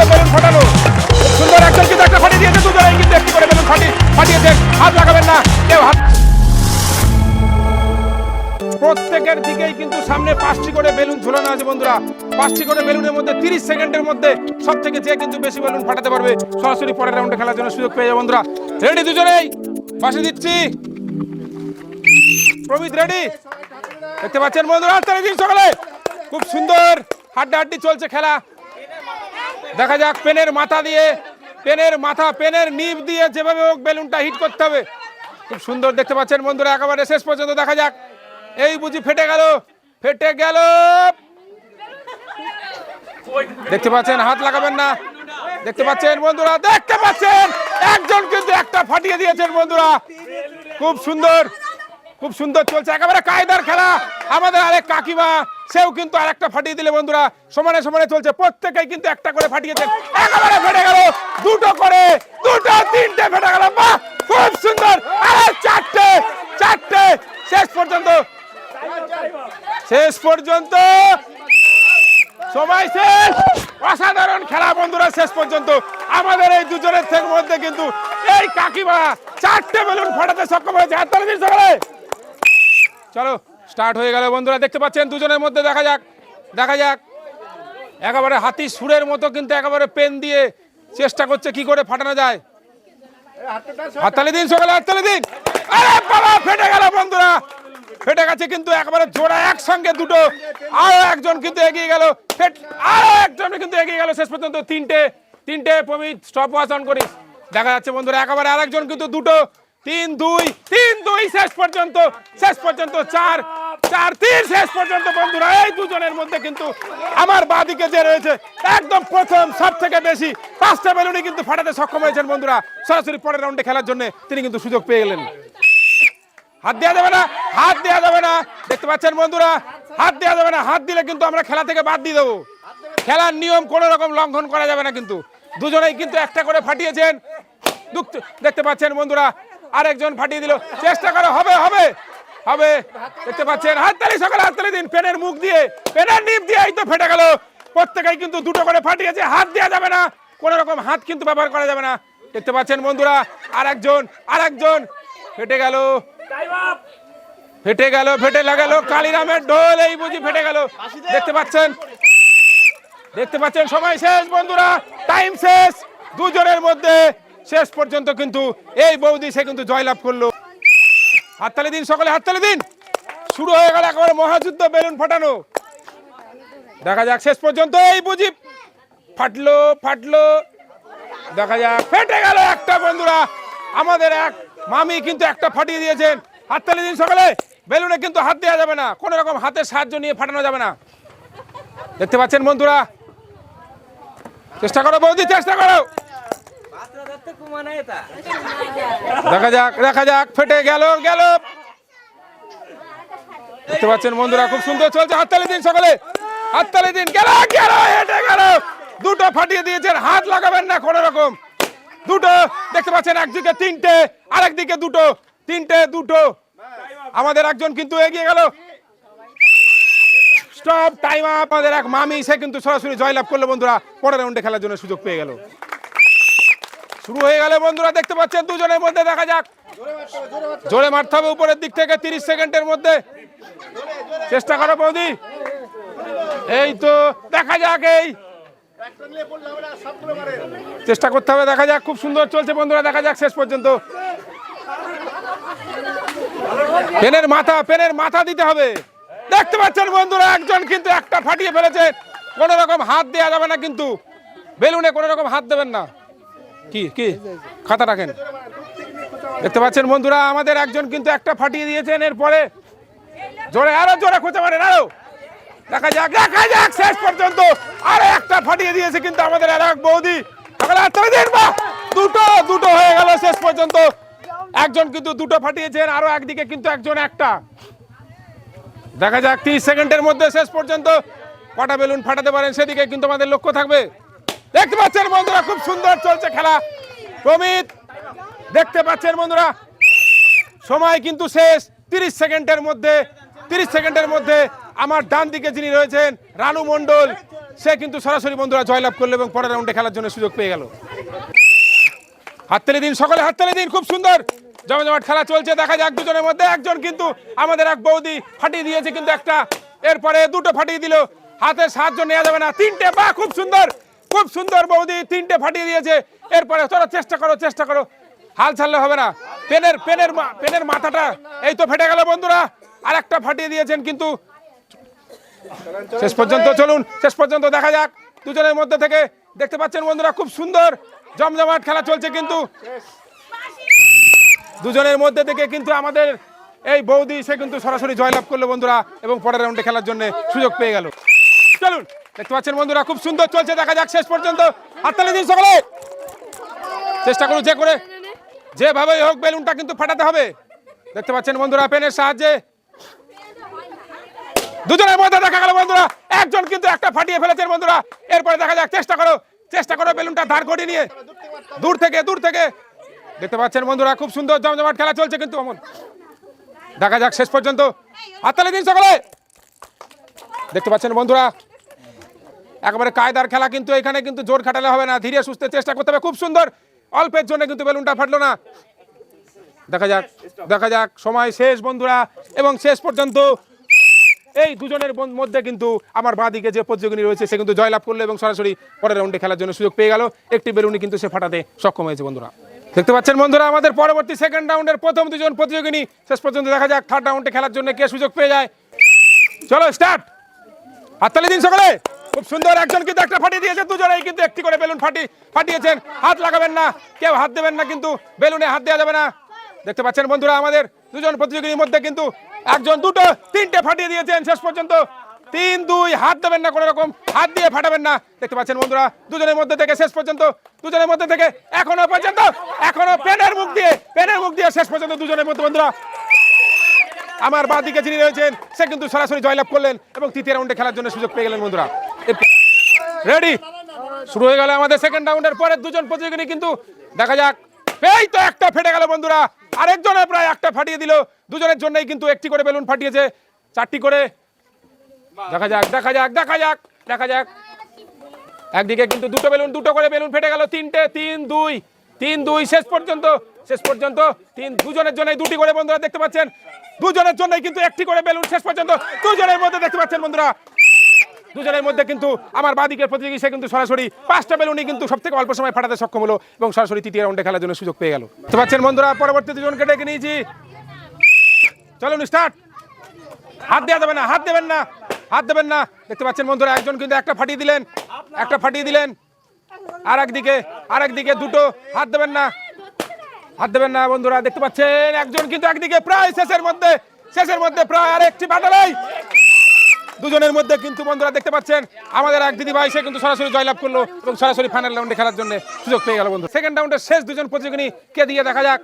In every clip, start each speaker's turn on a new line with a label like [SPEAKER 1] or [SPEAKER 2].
[SPEAKER 1] সুন্দর বেলুন ফাটানো। সুন্দর একজন কিন্তু একটা ফাটিয়ে দিয়েছে দুজনেই কিন্তু একটি করে বেলুন ফাটি ফাটিয়েছেন হাত লাগাবেন না, কেউ হাত প্রত্যেকের দিকেই কিন্তু সামনে পাঁচটি করে বেলুন ঝুলানো আছে বন্ধুরা। পাঁচটি করে বেলুনের মধ্যে তিরিশ সেকেন্ডের মধ্যে সব থেকে যে কিন্তু বেশি বেলুন ফাটাতে পারবে, সরাসরি পরের রাউন্ডে খেলার জন্য সুযোগ পেয়ে যাবে বন্ধুরা। রেডি দুজনেই? বাসে দিচ্ছি। প্রমিত রেডি দেখতে পাচ্ছেন বন্ধুরা সকালে। খুব সুন্দর হাড্ডা হাড্ডি চলছে খেলা। দেখা যাক, পেনের মাথা দিয়ে, পেনের মাথা, পেনের নিপ দিয়ে যেভাবে হোক বেলুনটা হিট করতে হবে। খুব সুন্দর দেখতে পাচ্ছেন বন্ধুরা, একেবারে শেষ পর্যন্ত দেখা যাক। এই বুঝি ফেটে গেল ফেটে গেল। দেখতে পাচ্ছেন, হাত লাগাবেন না। দেখতে পাচ্ছেন বন্ধুরা, দেখতে পাচ্ছেন, একজন কিন্তু একটা ফাটিয়ে দিয়েছেন বন্ধুরা। খুব সুন্দর খুব সুন্দর চলছে, একেবারে কায়দার খেলা। আমাদের আরেক কাকিমা সেও কিন্তু আরেকটা ফাটিয়ে দিলে বন্ধুরা, সমানে সমানে চলছে। প্রত্যেকেই কিন্তু একটা করে ফাটিয়েছেন একেবারে ফেটে গেল। দুটো করে, দুটো, তিনটে ফেটে গেল। বাহ! খুব সুন্দর। আরে চারটে চারটে। শেষ পর্যন্ত। শেষ পর্যন্ত। সময় শেষ। অসাধারণ খেলা বন্ধুরা, শেষ পর্যন্ত। আমাদের এই দুজনের থেকে মধ্যে কিন্তু এই কাকিমা চারটে বেলুন ফাটাতে সক্ষম হয়েছে। চলো। স্টার্ট হয়ে গেল বন্ধুরা, দেখতে পাচ্ছেন দুজনের মধ্যে, দেখা যাক দেখা যাক। একেবারে হাতি সুরের মতো কিন্তু একেবারে পেন দিয়ে চেষ্টা করছে কি করে ফাটানো যায়। হাততালি দিন সকালে, হাততালি দিন। আরে বাবা, ফেটে গেল বন্ধুরা। ফেটে গেছে কিন্তু একেবারে জোড়া একসঙ্গে দুটো। আরও একজন কিন্তু এগিয়ে গেল। আরও একজন কিন্তু এগিয়ে গেল শেষ পর্যন্ত। তিনটে তিনটে, প্রমিত, স্টপ ওয়াচ অন করিস দেখা যাচ্ছে বন্ধুরা, একেবারে আরেকজন কিন্তু দুটো। তিন, দুই তিন, দুই, শেষ পর্যন্ত শেষ পর্যন্ত চার চার, তিন, শেষ পর্যন্ত বন্ধুরা, এই দুজনের মধ্যে কিন্তু আমার বাদিকে যে রয়েছে, একদম প্রথম সব থেকে বেশি পাঁচটা বেলুনই কিন্তু ফাটাতে সক্ষম হয়েছেন বন্ধুরা। সরাসরি পরের রাউন্ডে খেলার জন্য তিনি কিন্তু সুযোগ পেয়ে গেলেন। হাত দেওয়া যাবে না, হাত দেওয়া যাবে না। দেখতে পাচ্ছেন বন্ধুরা, হাত দেওয়া যাবে না, হাত দিলে কিন্তু আমরা খেলা থেকে বাদ দিয়ে দেবো। খেলার নিয়ম কোনো রকম লঙ্ঘন করা যাবে না কিন্তু। দুজনেই কিন্তু একটা করে ফাটিয়েছেন। দুঃখ- দেখতে পাচ্ছেন বন্ধুরা আরেকজন ফাটিয়ে দিল। চেষ্টা করো, হবে হবে হবে। দেখতে পাচ্ছেন, হাততালি সকালে হাততালি দিন। পেনের মুখ দিয়ে, পেনের নিপ দিয়ে এই তো ফেটে গেল। প্রত্যেকেই কিন্তু দুটো করে ফাটিয়েছে, হাত দেওয়া যাবে না। কোনো রকম হাত কিন্তু ব্যবহার করা যাবে না। দেখতে পাচ্ছেন বন্ধুরা, আরেকজন আরেকজন ফেটে গেল। ফেটে গেল, ফেটে লাগালো। কালিরামের ঢোল এই বুঝি ফেটে গেল। দেখতে পাচ্ছেন দেখতে পাচ্ছেন, সময় শেষ বন্ধুরা টাইম শেষ। দুজনের মধ্যে শেষ পর্যন্ত কিন্তু এই বৌদি, সে কিন্তু জয়লাভ করল। হাততালি দিন সকলে, হাততালি দিন। শুরু হয়ে গেল একেবারে মহাযুদ্ধ, বেলুন ফাটানো। দেখা যাক শেষ পর্যন্ত এই বুঝি। ফাটলো ফাটলো। দেখা যাক, ফেটে গেল একটা বন্ধুরা। আমাদের এক মামি কিন্তু একটা ফাটিয়ে দিয়েছেন। হাততালি দিন সকালে। বেলুনে কিন্তু হাত দেওয়া যাবে না। কোনো রকম হাতের সাহায্য নিয়ে ফাটানো যাবে না। দেখতে পাচ্ছেন বন্ধুরা? চেষ্টা করো বৌদি, চেষ্টা করো। দেখা যাক দেখা যাক, ফেটে গেল গেল। দেখতে পাচ্ছেন বন্ধুরা, খুব সুন্দর চলছে, হাততালি দিন সকালে। হাততালি দিন, গেল গেল, হেঁটে গেল। দুটো ফাটিয়ে দিয়েছেন, হাত লাগাবেন না কোনো রকম। দুটো, দেখতে পাচ্ছেন, একদিকে তিনটে, আরেকদিকে দুটো। তিনটে, দুটো। আমাদের একজন কিন্তু এগিয়ে গেল। স্টপ টাইম আপ আমাদের এক মামি, সে কিন্তু সরাসরি জয়লাভ করল বন্ধুরা। পরের রাউন্ডে খেলার জন্য সুযোগ পেয়ে গেল। শুরু হয়ে গেল বন্ধুরা দেখতে পাচ্ছেন, দুজনের মধ্যে দেখা যাক। জোরে মারতে হবে উপরের দিক থেকে, তিরিশ সেকেন্ডের মধ্যে। চেষ্টা করো বৌদি। এই তো, দেখা যাক এই। চেষ্টা করতে হবে, দেখা যাক, খুব সুন্দর চলছে বন্ধুরা, দেখা যাক শেষ পর্যন্ত। পেনের মাথা পেনের মাথা দিতে হবে। দেখতে পাচ্ছেন বন্ধুরা, একজন কিন্তু একটা ফাটিয়ে ফেলেছে। কোনো রকম হাত দেওয়া যাবে না কিন্তু। বেলুনে কোনো রকম হাত দেবেন না। কি কি? খাতা রাখেন। দেখতে পাচ্ছেন বন্ধুরা, আমাদের একজন কিন্তু একটা ফাটিয়ে দিয়েছেন, এরপরে জোরে, আরও জোরে খুঁজে মারেন, আরও। দেখা যাক দেখা যাক, শেষ পর্যন্ত আরও একটা ফাটিয়ে দিয়েছে কিন্তু আমাদের আর এক বৌদি দুটো দুটো হয়ে গেল শেষ পর্যন্ত। একজন কিন্তু দুটো ফাটিয়েছেন, আরও একদিকে কিন্তু একজন একটা। দেখা যাক, তিরিশ সেকেন্ডের মধ্যে শেষ পর্যন্ত কটা বেলুন ফাটাতে পারেন, সেদিকে কিন্তু আমাদের লক্ষ্য থাকবে। দেখতে পাচ্ছেন বন্ধুরা, খুব সুন্দর চলছে খেলা। প্রমিত, দেখতে পাচ্ছেন বন্ধুরা, সময় কিন্তু শেষ। তিরিশ সেকেন্ডের মধ্যে, তিরিশ সেকেন্ডের মধ্যে আমার ডান দিকে যিনি রয়েছেন, রানু মণ্ডল, সে কিন্তু সরাসরি বন্ধুরা জয়লাভ করল এবং পরের রাউন্ডে খেলার জন্য সুযোগ পেয়ে গেল। হাততালি দিন, সকলে হাততালি দিন, খুব সুন্দর। জমজমাট খেলা চলছে, দেখা যাক দুজনের মধ্যে। একজন কিন্তু আমাদের এক বৌদি ফাটিয়ে দিয়েছে কিন্তু একটা, এরপরে দুটো ফাটিয়ে দিল। হাতে সাহায্য নেওয়া যাবে না, তিনটে বা খুব সুন্দর। খুব সুন্দর বৌদি, তিনটে ফাটিয়ে দিয়েছে। এরপরে তোরা চেষ্টা করো চেষ্টা করো। হাল ছাড়লে হবে না। পেনের পেনের পেনের মাথাটা এই তো ফেটে গেল বন্ধুরা। আর একটা ফাটিয়ে দিয়েছেন কিন্তু। শেষ পর্যন্ত চলুন, শেষ পর্যন্ত দেখা যাক। দুজনের মধ্যে থেকে দেখতে পাচ্ছেন বন্ধুরা, খুব সুন্দর জমজমাট খেলা চলছে কিন্তু। দুজনের মধ্যে থেকে কিন্তু আমাদের এই বৌদি, সে কিন্তু সরাসরি জয়লাভ করল বন্ধুরা এবং পরের রাউন্ডে খেলার জন্য সুযোগ পেয়ে গেল। চলুন। দেখতে পাচ্ছেন বন্ধুরা, খুব সুন্দর চলছে, দেখা যাক শেষ পর্যন্ত। হাততালি দিন সকলে! চেষ্টা করুন যে করে, যেভাবে হোক বেলুনটা কিন্তু ফাটাতে হবে। দেখতে পাচ্ছেন বন্ধুরা, পেনের সাহায্যে। দুজনের মধ্যে দেখা গেল বন্ধুরা, একজন কিন্তু একটা ফাটিয়ে ফেলেছেন বন্ধুরা। এরপরে দেখা যাক, চেষ্টা করো চেষ্টা করো বেলুনটা ধার করিয়ে নিয়ে। দূর থেকে দূর থেকে। দেখতে পাচ্ছেন বন্ধুরা, খুব সুন্দর জমজমাট খেলা চলছে কিন্তু অমন। দেখা যাক শেষ পর্যন্ত। হাততালি দিন সকলে! দেখতে পাচ্ছেন বন্ধুরা একেবারে কায়দার খেলা কিন্তু এখানে কিন্তু জোর খাটালে হবে না। ধীরে সুস্থে চেষ্টা করতে হবে, খুব সুন্দর। অল্পের জন্য কিন্তু বেলুনটা ফাটলো না। দেখা যাক দেখা যাক, সময় শেষ বন্ধুরা, এবং শেষ পর্যন্ত এই দুজনের মধ্যে কিন্তু আমার বাঁদিকে যে প্রতিযোগিনী রয়েছে, সে কিন্তু জয়লাভ করল এবং সরাসরি পরের রাউন্ডে খেলার জন্য সুযোগ পেয়ে গেল। একটি বেলুনি কিন্তু সে ফাটাতে সক্ষম হয়েছে বন্ধুরা। দেখতে পাচ্ছেন বন্ধুরা, আমাদের পরবর্তী সেকেন্ড রাউন্ডের প্রথম দুজন প্রতিযোগিনী। শেষ পর্যন্ত দেখা যাক থার্ড রাউন্ডে খেলার জন্য কে সুযোগ পেয়ে যায়। চলো স্টার্ট হাততালি দিন সকলে! খুব সুন্দর একজন কিন্তু একটা ফাটিয়ে দিয়েছে, দুজনেই কিন্তু একটি করে বেলুন ফাটি ফাটিয়েছেন। হাত লাগাবেন না, কেউ হাত দেবেন না কিন্তু বেলুনে হাত দেওয়া যাবে না। দেখতে পাচ্ছেন বন্ধুরা, আমাদের দুজন প্রতিযোগীর মধ্যে কিন্তু একজন, দুটো, তিনটে ফাটিয়ে দিয়েছেন শেষ পর্যন্ত। তিন, দুই, হাত দেবেন না কোনো রকম, হাত দিয়ে ফাটাবেন না। দেখতে পাচ্ছেন বন্ধুরা, দুজনের মধ্যে থেকে শেষ পর্যন্ত, দুজনের মধ্যে থেকে এখনও পর্যন্ত, এখনও পেনের মুখ দিয়ে, পেনের মুখ দিয়ে শেষ পর্যন্ত দুজনের মধ্যে বন্ধুরা। আমার বাঁ দিকে যিনি রয়েছেন, সে কিন্তু সরাসরি জয়লাভ করলেন এবং তৃতীয় রাউন্ডে খেলার জন্য সুযোগ পেয়ে গেলেন বন্ধুরা। রেডি শুরু হয়ে গেল আমাদের সেকেন্ড রাউন্ডের পরে দুজন প্রতিযোগিনী কিন্তু দেখা যাক। এই তো একটা ফেটে গেল বন্ধুরা। আরেকজনের প্রায় একটা ফাটিয়ে দিল। দুজনের জন্যই কিন্তু একটি করে বেলুন ফাটিয়েছে। চারটি করে। দেখা যাক দেখা যাক দেখা যাক দেখা যাক। একদিকে কিন্তু দুটো বেলুন, দুটো করে বেলুন ফেটে গেল। তিনটে, তিন, দুই তিন, দুই, শেষ পর্যন্ত শেষ পর্যন্ত, তিন, দুজনের জন্যই দুটি করে বন্ধুরা দেখতে পাচ্ছেন। দুজনের জন্যই কিন্তু একটি করে বেলুন শেষ পর্যন্ত। দুজনের মধ্যে দেখতে পাচ্ছেন বন্ধুরা দুজনের মধ্যে কিন্তু আমার বাদিকের প্রতিযোগী, সে কিন্তু সরাসরি পাঁচটা বেলুনই কিন্তু সব থেকে অল্প সময় ফাটাতে সক্ষম হলো এবং সরাসরি তৃতীয় রাউন্ডে খেলার জন্য সুযোগ পেয়ে গেল। দেখতে পাচ্ছেন বন্ধুরা, পরবর্তী দুজনকে ডেকে নিয়েছি। চলুন স্টার্ট হাত দেওয়া যাবে না, হাত দেবেন না, হাত দেবেন না। দেখতে পাচ্ছেন বন্ধুরা, একজন কিন্তু একটা ফাটিয়ে দিলেন, একটা ফাটিয়ে দিলেন। আর একদিকে আর একদিকে দুটো, হাত দেবেন না। হাত দেবেন না বন্ধুরা, দেখতে পাচ্ছেন একজন কিন্তু একদিকে প্রায় শেষের মধ্যে শেষের মধ্যে প্রায় আর একটি বাটালাই দুজনের মধ্যে কিন্তু বন্ধুরা দেখতে পাচ্ছেন, আমাদের এক দিদি ভাই সে কিন্তু সরাসরি জয়লাভ করল এবং সরাসরি ফাইনাল রাউন্ডে খেলার জন্য সুযোগ পেয়ে গেল বন্ধু। সেকেন্ড রাউন্ডের শেষ দুজন প্রতিযোগিনী কে দিয়ে দেখা যাক?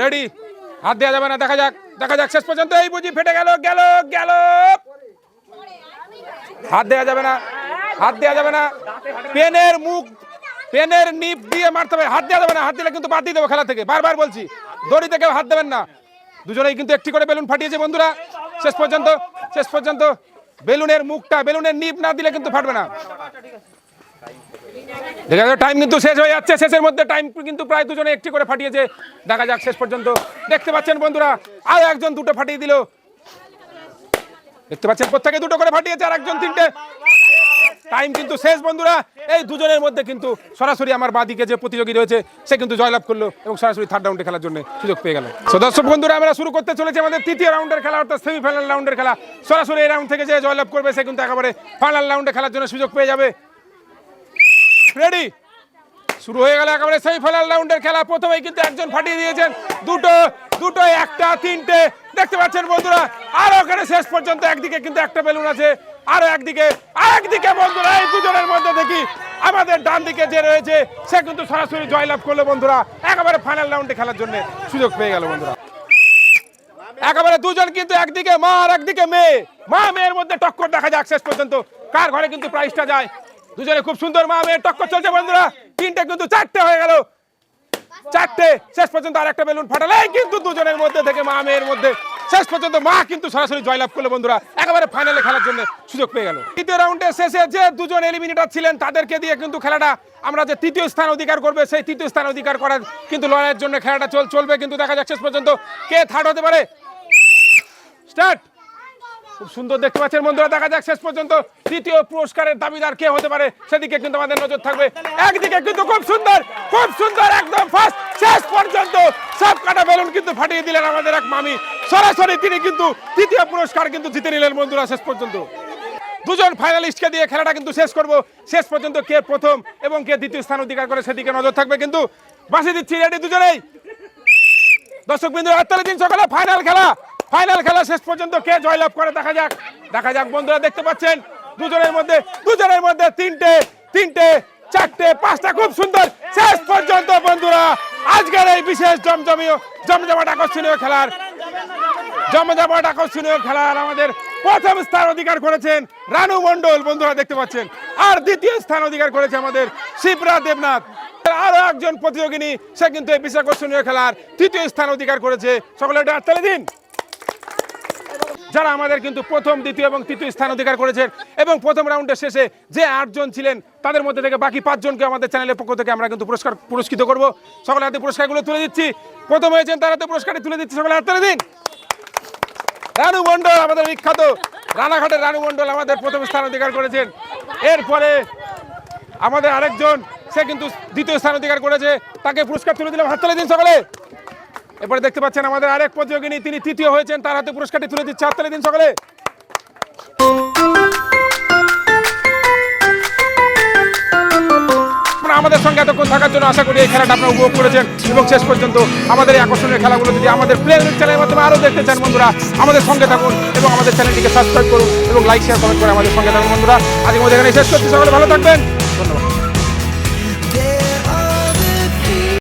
[SPEAKER 1] রেডি হাত দেওয়া যাবে না, দেখা যাক দেখা যাক, শেষ পর্যন্ত এই বুঝি ফেটে গেল গেল গেল। হাত দেওয়া যাবে না, হাত দেওয়া যাবে না। পেনের মুখ পেনের নিপ দিয়ে মারতে হবে। হাত দেওয়া যাবে না, হাত দিলে কিন্তু বাদ দিয়ে দেবো খেলা থেকে। বারবার বলছি, দড়িতে কেউ হাত দেবেন না। দুজনেই কিন্তু একটি করে বেলুন ফাটিয়েছে বন্ধুরা। শেষ পর্যন্ত শেষ পর্যন্ত। বেলুনের মুখটা, বেলুনের নিপ না দিলে কিন্তু ফাটবে না। দেখা যাচ্ছে টাইম কিন্তু শেষ হয়ে যাচ্ছে। শেষের মধ্যে টাইম কিন্তু প্রায় দুজনে একটি করে ফাটিয়েছে। দেখা যাক শেষ পর্যন্ত। দেখতে পাচ্ছেন বন্ধুরা, আর একজন দুটো ফাটিয়ে দিল। দেখতে পাচ্ছেন প্রত্যেকে দুটো করে ফাটিয়েছে আর একজন তিনটে। টাইম কিন্তু শেষ, বন্ধুরা। এই দুজনের মধ্যে কিন্তু সরাসরি আমার বাদিকে যে প্রতিযোগী রয়েছে, সে কিন্তু জয়লাভ করল এবং সরাসরি থার্ড রাউন্ডে খেলার জন্য সুযোগ পেয়ে গেল। তো দর্শক বন্ধুরা, আমরা শুরু করতে চলেছি আমাদের তৃতীয় রাউন্ডের খেলা, অর্থাৎ সেমিফাইনাল রাউন্ডের খেলা। সরাসরি এই রাউন্ড থেকে যে জয়লাভ করবে, সে কিন্তু একেবারে ফাইনাল রাউন্ডে খেলার জন্য সুযোগ পেয়ে যাবে। রেডি শুরু হয়ে গেল একেবারে সেমিফাইনাল রাউন্ডের খেলা। প্রথমেই কিন্তু একজন ফাটিয়ে দিয়েছেন। দুটো দুটো, একটা, তিনটে। দেখতে পাচ্ছেন বন্ধুরা, আর ওখানে শেষ পর্যন্ত একদিকে কিন্তু একটা বেলুন আছে। আরও একদিকে আরেকদিকে বন্ধুরা, এই দুজনের মধ্যে দেখি আমাদের ডান দিকে যে রয়েছে, সে কিন্তু সরাসরি জয়লাভ করল বন্ধুরা। একেবারে ফাইনাল রাউন্ডে খেলার জন্য সুযোগ পেয়ে গেল বন্ধুরা। একেবারে দুজন কিন্তু একদিকে মা আর একদিকে মেয়ে। মা মেয়ের মধ্যে টক্কর দেখা যাক শেষ পর্যন্ত। কার ঘরে কিন্তু প্রাইসটা যায়? দুজনে খুব সুন্দর মা মেয়ের টক্কর চলছে বন্ধুরা। তিনটে কিন্তু চারটে হয়ে গেল। চারটে, শেষ পর্যন্ত আর একটা বেলুন ফাটালে। কিন্তু দুজনের মধ্যে থেকে মা মেয়ের মধ্যে শেষ পর্যন্ত মা কিন্তু সরাসরি জয়লাভ করল, বন্ধুরা। একেবারে ফাইনালে খেলার জন্য সুযোগ পেয়ে গেল। তৃতীয় রাউন্ডে শেষে যে দুজন এলিমিনেটার ছিলেন, তাদেরকে দিয়ে কিন্তু খেলাটা আমরা যে তৃতীয় স্থান অধিকার করবে, সেই তৃতীয় স্থান অধিকার করার কিন্তু লড়াইয়ের জন্য খেলাটা চল, চলবে। কিন্তু দেখা যাক শেষ পর্যন্ত কে থার্ড হতে পারে। স্টার্ট খুব সুন্দর দেখতে পাচ্ছেন বন্ধুরা, দেখা যাক শেষ পর্যন্ত তৃতীয় পুরস্কারের দাবিদার কে হতে পারে। সেদিকে কিন্তু আমাদের নজর থাকবে। একদিকে কিন্তু খুব সুন্দর খুব সুন্দর, একদম ফার্স্ট শেষ পর্যন্ত সব কাটা বেলুন কিন্তু ফাটিয়ে দিলেন আমাদের এক মামি। সরাসরি তিনি কিন্তু তৃতীয় পুরস্কার কিন্তু জিতে নিলেন বন্ধুরা শেষ পর্যন্ত। দুজন ফাইনালিস্টকে দিয়ে খেলাটা কিন্তু শেষ করব। শেষ পর্যন্ত কে প্রথম এবং কে দ্বিতীয় স্থান অধিকার করে সেদিকে নজর থাকবে কিন্তু বাসি দিচ্ছি রেডি দুজনেই? দর্শক বিন্দু হাততালি দিন সকালে ফাইনাল খেলা। ফাইনাল খেলা শেষ পর্যন্ত কে জয়লাভ করে দেখা যাক। দেখা যাক বন্ধুরা, দেখতে পাচ্ছেন? দুজনের মধ্যে দুজনের মধ্যে তিনটে তিনটে, চারটে, পাঁচটা খুব সুন্দর। শেষ পর্যন্ত বন্ধুরা, আজকের এই বিশেষ জমজমীয়, জমজমাট আকর্ষণীয় খেলার, জমজমাট আকর্ষণীয় খেলার আমাদের প্রথম স্থান অধিকার করেছেন রানু মন্ডল বন্ধুরা দেখতে পাচ্ছেন। আর দ্বিতীয় স্থান অধিকার করেছে আমাদের শিবরা দেবনাথ। আরও একজন প্রতিযোগিনী, সে কিন্তু এই বিশেষ আকর্ষণীয় খেলার তৃতীয় স্থান অধিকার করেছে। সকলে একটু হাততালি দিন। যারা আমাদের কিন্তু প্রথম, দ্বিতীয় এবং তৃতীয় স্থান অধিকার করেছেন এবং প্রথম রাউন্ডের শেষে যে আটজন ছিলেন, তাদের মধ্যে থেকে বাকি পাঁচজনকে আমাদের চ্যানেলের পক্ষ থেকে আমরা কিন্তু পুরস্কার, পুরস্কৃত করব। সকলে হাতে পুরস্কারগুলো তুলে দিচ্ছি। প্রথম হয়েছেন তার হাতে পুরস্কারটি তুলে দিচ্ছি। সকলে হাত তুলে দিন। রানু মণ্ডল আমাদের বিখ্যাত। রানাঘাটের রানু মণ্ডল আমাদের প্রথম স্থান অধিকার করেছেন। এরপরে আমাদের আরেকজন, সে কিন্তু দ্বিতীয় স্থান অধিকার করেছে। তাকে পুরস্কার তুলে দিলাম। হাত তুলে দিন সকলে। এরপরে দেখতে পাচ্ছেন আমাদের আরেক প্রতিযোগিনী, তিনি তৃতীয় হয়েছেন, তার হাতে পুরস্কারটি তুলে দিচ্ছে হাত দিন সকলে। আমাদের সঙ্গে এতক্ষণ থাকার জন্য আশা করি এই খেলাটা আপনারা উপভোগ করেছেন এবং শেষ পর্যন্ত আমাদের এই আকর্ষণীয় খেলাগুলো যদি আমাদের প্লে চ্যানেলের মাধ্যমে আরও দেখতে চান বন্ধুরা, আমাদের সঙ্গে থাকুন এবং আমাদের চ্যানেলটিকে সাবস্ক্রাইব করুন এবং লাইক শেয়ার কমেন্ট করে আমাদের সঙ্গে থাকুন বন্ধুরা। আজকে আমাদের এখানে শেষ করছি, সকলে ভালো থাকবেন।